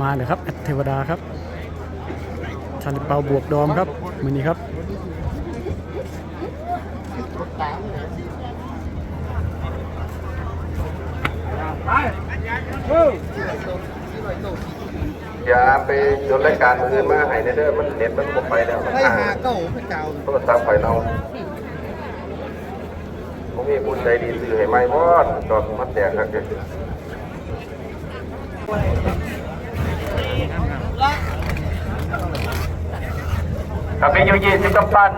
มาเลยครับแอดเทวดาครับชาลิเปาบวกดอมครับมือนี้ครับอย่าไปจนรายการอื่นมาให้เด้อมันเน็ตมันบ่ไปแล้วมันไปห่างหาเก้าพระเจ้าโทรศัพท์ไปเราผมมีผู้ใจดีซื้อให้ไหมบ่จอดมันแตกครับเด้อครับ มีอยู่ยี่สิบกำปั้น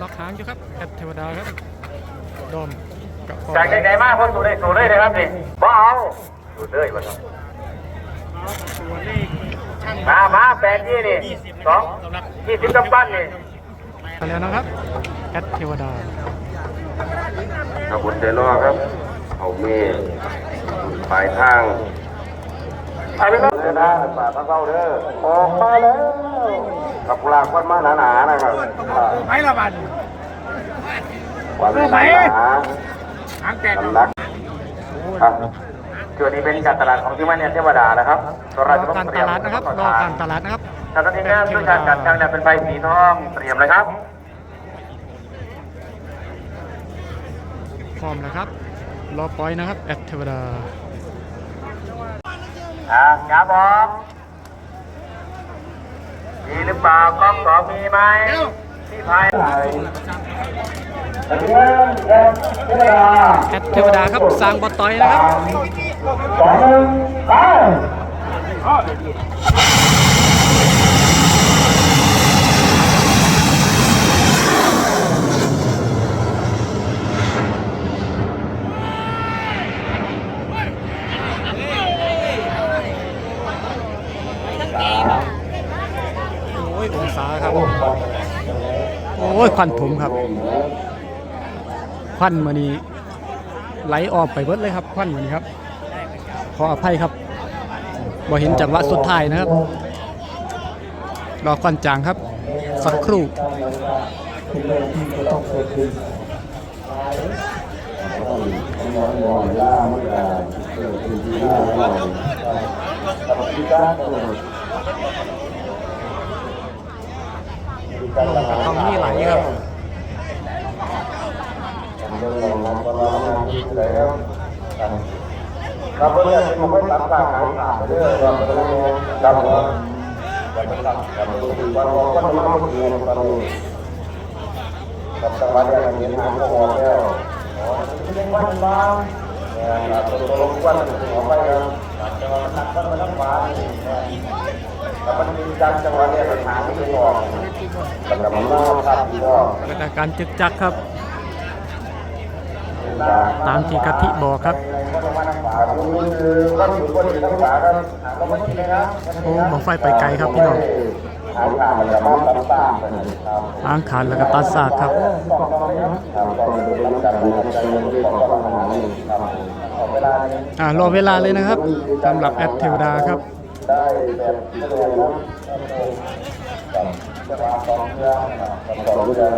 ล็อกหางอยู่ครับแอดเทวดาครับดอมกับปอจากไหนๆมาพ่อสูได้สูได้เลยครับนี่บ่เอาสูเด้อวะครับมามาแปดยี่นี่สองยี่สิบกำปั้นนี่มาแล้วนะครับแอดเทวดาขบวนเดลอครับ เอาเมฆปลายทาง เอาไปเดินทางป่าพระเก้าเด้อออกมาแล้วกับลากวันมาหนาๆนะครับไปละบันวันหนาหางแตกน้ำหนักอะจุดนี้เป็นการตลาดของที่มันเนี่ยเทวดานะครับรอการตลาดนะครับรอการตลาดนะครับทางทีมงานด้วยการจัดการเนี่ยเป็นใบสีทองเตรียมเลยครับพร้อมนะครับรอปล่อยนะครับแอดเทวดา อะอย่าบอกมีหรือเปล่ากล้องสองมีไหมที่ภายแอดเทวดาครับสร้างบอต่อยนะครับสองหนึ่งไป โอ้ยองศาครับ โอ้ยควันถมครับ ควันมือนี้ไหลออกไปเบิดเลยครับ ควันมือนี้ครับ ขออภัยครับบ่เห็นจังหวะสุดท้ายนะครับ รอควันจางครับ สักครู่ ตรงนี้ไหลครับครับเพื่อนๆผมไม่ตัดขาดขาดเด้อครับครับผมครับครับวันบอกว่ามาเมื่อคืนตอนนี้กับจังหวัดเนี่ยเห็นหางก็ออกแล้วอ๋อเป็นวันบ้างเนี่ยครับตัวลงวันออกไปแล้วจังหวัดนักก็มาทั้งฟ้า แต่มันมีการจังหวัดเนี่ยหางไม่ออกแต่มันน่าครับพี่น้องเกิดอาการจึกจักครับ ตามที่กะทิบอกครับ โอ้บอกไฟไปไกลครับพี่น้องล้างขานแล้วก็ตัดสากครับอ่ารอเวลาเลยนะครับสำหรับแอดเทวดาครับ ได้แบบที่เรียนนะจะมาสองเรื่องสองเรื่อง